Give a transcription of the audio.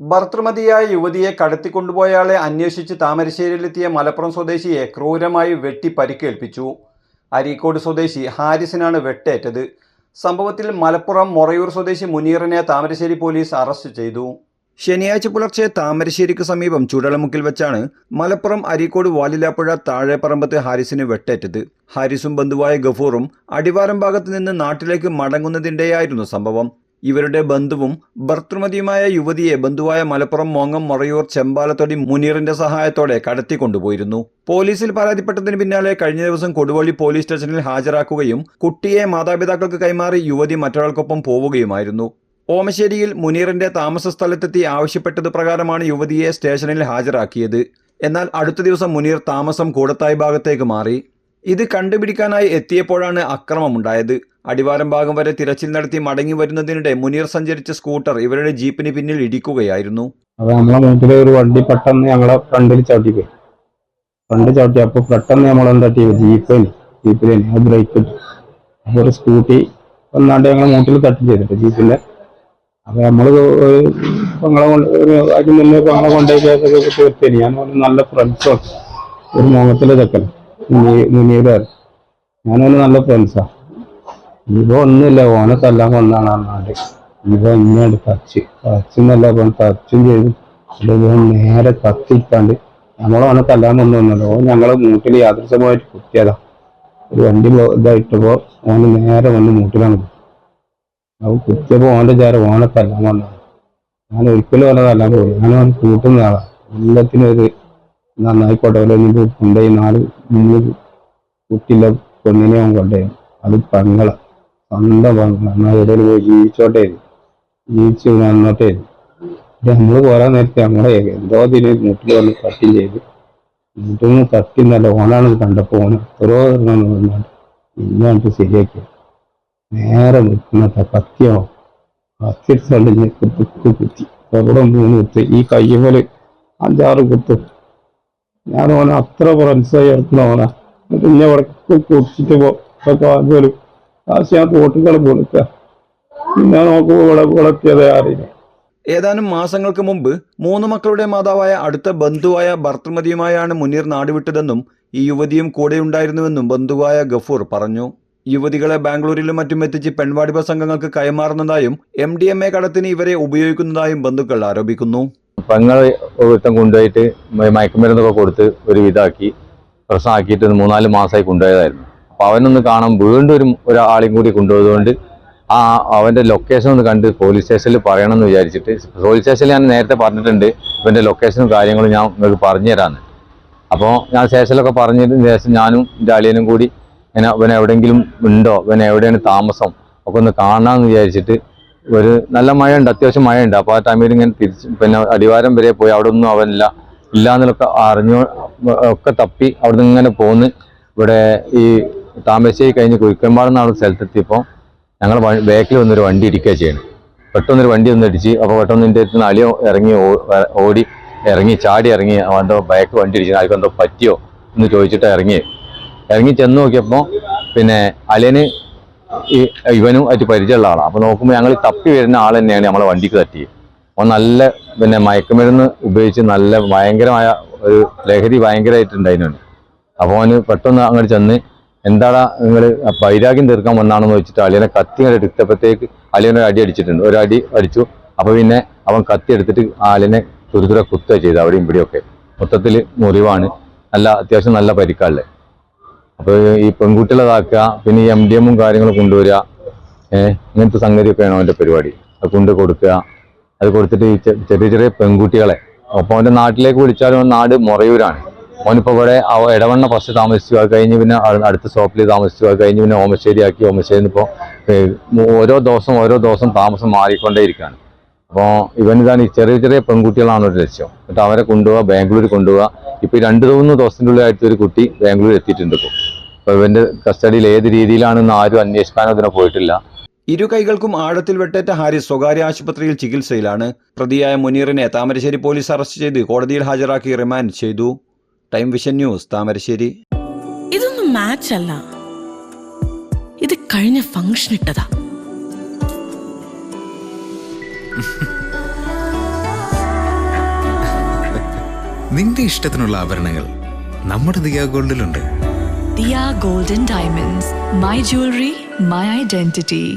ഭർത്തൃമതിയായ യുവതിയെ കടത്തിക്കൊണ്ടുപോയയാളെ അന്വേഷിച്ച് താമരശ്ശേരിയിലെത്തിയ മലപ്പുറം സ്വദേശിയെ ക്രൂരമായി വെട്ടി പരിക്കേൽപ്പിച്ചു. അരീക്കോട് സ്വദേശി ഹാരിസിനാണ് വെട്ടേറ്റത്. സംഭവത്തിൽ മലപ്പുറം മൊറയൂർ സ്വദേശി മുനീറിനെ താമരശ്ശേരി പോലീസ് അറസ്റ്റ് ചെയ്തു. ശനിയാഴ്ച പുലർച്ചെ താമരശ്ശേരിക്ക് സമീപം ചുടലമുക്കിൽ വെച്ചാണ് മലപ്പുറം അരീക്കോട് വാലിലാപ്പുഴ താഴെപ്പറമ്പത്ത് ഹാരിസിന് വെട്ടേറ്റത്. ഹാരിസും ബന്ധുവായ ഗഫൂറും അടിവാരം ഭാഗത്ത് നിന്ന് നാട്ടിലേക്ക് മടങ്ങുന്നതിന്റെയായിരുന്നു സംഭവം. ഇവരുടെ ബന്ധുവും ഭർത്തൃമതിയുമായ യുവതിയെ ബന്ധുവായ മലപ്പുറം മോങ്ങം മറയൂർ ചെമ്പാലത്തൊടി മുനീറിന്റെ സഹായത്തോടെ കടത്തിക്കൊണ്ടുപോയിരുന്നു പോലീസിൽ പരാതിപ്പെട്ടതിന് പിന്നാലെ കഴിഞ്ഞ ദിവസം കൊടുവള്ളി പോലീസ് സ്റ്റേഷനിൽ ഹാജരാക്കുകയും കുട്ടിയെ മാതാപിതാക്കൾക്ക് കൈമാറി യുവതി മറ്റൊരാൾക്കൊപ്പം പോവുകയുമായിരുന്നു. ഓമശ്ശേരിയിൽ മുനീറിന്റെ താമസ സ്ഥലത്തെത്തി ആവശ്യപ്പെട്ടത് പ്രകാരമാണ് യുവതിയെ സ്റ്റേഷനിൽ ഹാജരാക്കിയത്. എന്നാൽ അടുത്ത ദിവസം മുനീർ താമസം കൂടത്തായി ഭാഗത്തേക്ക് മാറി. ഇത് കണ്ടുപിടിക്കാനായി എത്തിയപ്പോഴാണ് അക്രമമുണ്ടായത് അടിവാരം ഭാഗം വരെ തിരച്ചിൽ നടത്തി മടങ്ങി വരുന്നതിനിടെ മുനീർ സഞ്ചരിച്ച സ്കൂട്ടർ ഇവരുടെ ജീപ്പിന് പിന്നിൽ ഇടിക്കുകയായിരുന്നു. അപ്പൊ നമ്മളെ ഒരു വണ്ടി പെട്ടെന്ന് ഞങ്ങളെ ഫ്രണ്ടിൽ ചവിട്ടി പോയി ഫ്രണ്ട് ചവിട്ടി അപ്പൊ പെട്ടെന്ന് നമ്മൾ എന്താ ചെയ്യും ജീപ്പിന് ആ ബ്രേക്ക് ഒരു സ്കൂട്ടി ഒന്നാണ്ട് ഞങ്ങളെ മൂട്ടിൽ തട്ടി ചെയ്തിട്ട് ജീപ്പിന്റെ. അപ്പൊ നമ്മൾ ഒരു കൊണ്ട് ഒരു അതിന് മുന്നേ കൊണ്ടേക്ക് തീർച്ചയായും ഞാൻ നല്ല ഫ്രണ്ട്സാണ് ഒരു മുഖത്തിലെ ചെക്കൻ മുനീറാർ ഞാനൊരു നല്ല ഫ്രണ്ട്സാ ഇവ ഒന്നുമില്ല ഓനെ തല്ലാൻ കൊന്നാണ് അന്നാട് നാട് ഇവ ഇങ്ങോട്ട് തച്ച് തച്ചെന്നല്ല ഇവൻ തച്ചും ചെയ്തു. നേരെ കത്തിപ്പാണ്ട് നമ്മളോനെ തല്ലാൻ വന്നല്ലോ. ഓൻ ഞങ്ങളെ മൂട്ടിൽ യാദൃശ്യമായിട്ട് കുത്തിയതാ. ഒരു വണ്ടി ഇതായിട്ടപ്പോ ഓന് നേരെ വന്ന് മൂട്ടിലാണ്. അവൻ കുത്തിയപ്പോ ഓന്റെ ചേരം ഓനെ തല്ലാൻ കൊന്നാണ് ഞാൻ ഒരിക്കലും ഓനെ തല്ലാൻ പോയി ഞാൻ ഓൻ കൂട്ടുന്ന ആളാ. എല്ലാത്തിനും ഒരു നന്നായിക്കോട്ടെ. കൊണ്ടുപോയി നാല് മൂന്ന് കുട്ടിയില്ല പെണ്ണിനെ കൊണ്ടുപോയി അത് പെങ്ങള. സ്വന്തം പെങ്ങള. എന്നാൽ എവിടെയും പോയി ജീവിച്ചോട്ടെ. ജീവിച്ച് വന്നോട്ടേ. നമ്മൾ പോരാൻ നേരത്തെ നമ്മളെ എന്തോ ഇതിന് മുട്ടിൽ വന്ന് കട്ടിങ് ചെയ്ത്. മുട്ടിൽ നിന്ന് കട്ടി നല്ല ഓണാണ് ഇത് കണ്ടപ്പോ ഓന് ഓരോ ഇല്ലാണ്ട് ശരിയാക്കി നേരെ നിൽക്കുന്ന കത്തിയോ ഞാൻ കുത്തി കുത്തി എവിടെ മൂന്ന് കുത്തി? ഈ കയ്യുമൽ അഞ്ചാറ് കുത്തും. ഞാൻ ഓനെ അത്ര ഫ്രണ്ട്സായി ഇറക്കുന്ന ഓന. എന്നിട്ട് ഇന്നെ ഇവിടെ കുടിച്ചിട്ട് പോലും കാശ് ഞാൻ തോട്ടുകൾ കൊടുക്ക ഞാൻ നോക്കുമ്പോൾ ഇവിടെ അറിയില്ല ഏതാനും മാസങ്ങൾക്ക് മുമ്പ് മൂന്ന് മക്കളുടെ മാതാവായ അടുത്ത ബന്ധുവായ ഭർത്തൃമതിയുമായാണ് മുനീർ നാടുവിട്ടതെന്നും ഈ യുവതിയും കൂടെയുണ്ടായിരുന്നുവെന്നും ബന്ധുവായ ഗഫൂർ പറഞ്ഞു. യുവതികളെ ബാംഗ്ലൂരിലും മറ്റും എത്തിച്ച് പെൺവാടിപ സംഘങ്ങൾക്ക് കൈമാറുന്നതായും എം ഡി എം എ കടത്തിന് ഇവരെ ഉപയോഗിക്കുന്നതായും ബന്ധുക്കൾ ആരോപിക്കുന്നു. പെങ്ങൾ ഒരുത്തം കൊണ്ടുപോയിട്ട് മയക്കുമരുന്നൊക്കെ കൊടുത്ത് ഒരു വിധാക്കി പ്രശ്നമാക്കിയിട്ട് മൂന്നാൽ മാസമായി കൊണ്ടുപോയതായിരുന്നു. അപ്പൊ അവനൊന്ന് കാണാൻ വീണ്ടും ഒരു ഒരാളെയും കൂടി കൊണ്ടുപോയതുകൊണ്ട് ആ അവന്റെ ലൊക്കേഷൻ ഒന്ന് കണ്ട് പോലീസ് സ്റ്റേഷനിൽ പറയണമെന്ന് വിചാരിച്ചിട്ട് പോലീസ് സ്റ്റേഷനിൽ ഞാൻ നേരത്തെ പറഞ്ഞിട്ടുണ്ട് ഇവന്റെ ലൊക്കേഷനും കാര്യങ്ങളും ഞാൻ നിങ്ങൾക്ക് പറഞ്ഞു തരാന്ന്. അപ്പോൾ ഞാൻ സ്റ്റേഷനിലൊക്കെ പറഞ്ഞതിന് ശേഷം ഞാനും എന്റെ അളിയനും കൂടി ഇവൻ എവിടെയെങ്കിലും ഉണ്ടോ ഇവൻ എവിടെയാണ് താമസം ഒക്കെ ഒന്ന് കാണാമെന്ന് വിചാരിച്ചിട്ട് ഒരു നല്ല മഴയുണ്ട് അത്യാവശ്യം മഴയുണ്ട്. അപ്പോൾ ആ ടൈമിൽ ഇങ്ങനെ തിരിച്ച് പിന്നെ അടിവാരം വരെ പോയി. അവിടെ ഒന്നും അവനില്ല. ഇല്ല എന്നുള്ളൊക്കെ അറിഞ്ഞു ഒക്കെ തപ്പി അവിടെ നിന്ന് ഇങ്ങനെ പോന്ന് ഇവിടെ ഈ താമരശ്ശേരി കഴിഞ്ഞ് കുഴിക്കമ്പാട് എന്നാണ് സ്ഥലത്തെത്തിയപ്പോൾ ഞങ്ങൾ ബാക്കിൽ വന്നൊരു വണ്ടി ഇരിക്കുക ചെയ്യണം. പെട്ടെന്നൊരു വണ്ടി ഒന്ന് അടിച്ച് അപ്പോൾ പെട്ടെന്ന് എന്റെ അടുത്ത് നിന്ന് ഇറങ്ങി ഓടി ഇറങ്ങി ചാടി ഇറങ്ങി അവന്റെ ബാക്ക് വണ്ടി ഇടിച്ചു ആർക്കും എന്തോ പറ്റിയോ എന്ന് ചോദിച്ചിട്ട് ഇറങ്ങി ഇറങ്ങി ചെന്ന് നോക്കിയപ്പോൾ പിന്നെ അളിയന് ഈ ഇവനും ആയിട്ട് പരിചയമുള്ള ആളാണ് അപ്പൊ നോക്കുമ്പോൾ ഞങ്ങൾ തപ്പി വരുന്ന ആൾ തന്നെയാണ് നമ്മളെ വണ്ടിക്ക് തട്ടി അവൻ നല്ല പിന്നെ മയക്കുമരുന്ന് ഉപയോഗിച്ച് നല്ല ഭയങ്കരമായ ഒരു ലഹരി ഭയങ്കരമായിട്ടുണ്ടായിരുന്നു അപ്പോൾ അവന് പെട്ടെന്ന് അങ്ങോട്ട് ചെന്ന് എന്താടാ നിങ്ങൾ വൈരാഗ്യം തീർക്കാൻ വന്നാണെന്ന് വെച്ചിട്ട് അളിയനെ കത്തി അങ്ങോട്ട് എടുത്തപ്പോഴത്തേക്ക് അളിയനെ അടി അടിച്ചിട്ടുണ്ട്. ഒരു അടി അടിച്ചു. അപ്പൊ പിന്നെ അവൻ കത്തി എടുത്തിട്ട് ആ അളിയനെ തുരുതുര കുത്തുക ചെയ്തു അവിടെയും ഇവിടെയൊക്കെ മൊത്തത്തിൽ മുറിവാണ്. നല്ല അത്യാവശ്യം നല്ല പരിക്കാളെ അപ്പൊ ഈ പെൺകുട്ടികളതാക്കുക പിന്നെ ഈ എം ഡി എമ്മും കാര്യങ്ങളും കൊണ്ടുവരിക ഏഹ് ഇങ്ങനത്തെ സംഗതിയൊക്കെയാണ് അവന്റെ പരിപാടി. അത് കൊണ്ട് കൊടുക്കുക. അത് കൊടുത്തിട്ട് ഈ ചെറിയ ചെറിയ പെൺകുട്ടികളെ അപ്പൊ അവന്റെ നാട്ടിലേക്ക് വിളിച്ചാലും നാട് മൊറയൂരാണ്. അവനിപ്പോൾ ഇവിടെ ഇടവണ്ണ ഫസ്റ്റ് താമസിച്ചു അത് കഴിഞ്ഞ് പിന്നെ അടുത്ത സ്റ്റോപ്പിൽ താമസിച്ചു അത് കഴിഞ്ഞ് പിന്നെ ഓമശ്ശേരി ആക്കി ഓമശ്ശേരി ഇപ്പോൾ ഓരോ ദിവസം ഓരോ ദിവസം താമസം മാറിക്കൊണ്ടേയിരിക്കുകയാണ് അപ്പോൾ ഇവനിതാണ് ഈ ചെറിയ ചെറിയ പെൺകുട്ടികളാണ് ഒരു ലക്ഷ്യം. എന്നിട്ട് അവരെ കൊണ്ടുപോവുക ബാംഗ്ലൂർ കൊണ്ടുപോവുക ഇപ്പൊ ഈ രണ്ട് മൂന്ന് ദിവസത്തിന്റെ ഉള്ളിലായിട്ട് ഒരു കുട്ടി ബാംഗ്ലൂർ എത്തിയിട്ടുണ്ട് ഇപ്പോൾ അപ്പോൾ ഇവന്റെ കസ്റ്റഡിയിൽ ഏത് രീതിയിലാണെന്ന് ആരും അന്വേഷിക്കാനോ ഇതിനെ പോയിട്ടില്ല. ഇരു കൈകൾക്കും ആഴത്തിൽ വെട്ടേറ്റ ഹാരിസ് സ്വകാര്യ ആശുപത്രിയിൽ ചികിത്സയിലാണ്. പ്രതിയായ മുനീറിനെ താമരശ്ശേരി പോലീസ് അറസ്റ്റ് ചെയ്ത് കോടതിയിൽ ഹാജരാക്കി റിമാൻഡ് ചെയ്തു. Time vision news Thamarassery. ഇതൊന്നും മാച്ച് അല്ല. ഇത് കഴിഞ്ഞ ഫംഗ്ഷൻ ഇട്ടതാ. നിന്റെ ഇഷ്ടത്തിനുള്ള ആഭരണങ്ങൾ നമ്മുടെ Diya ഗോൾഡിലുണ്ട് Dia Golden Diamonds, my jewelry, my identity.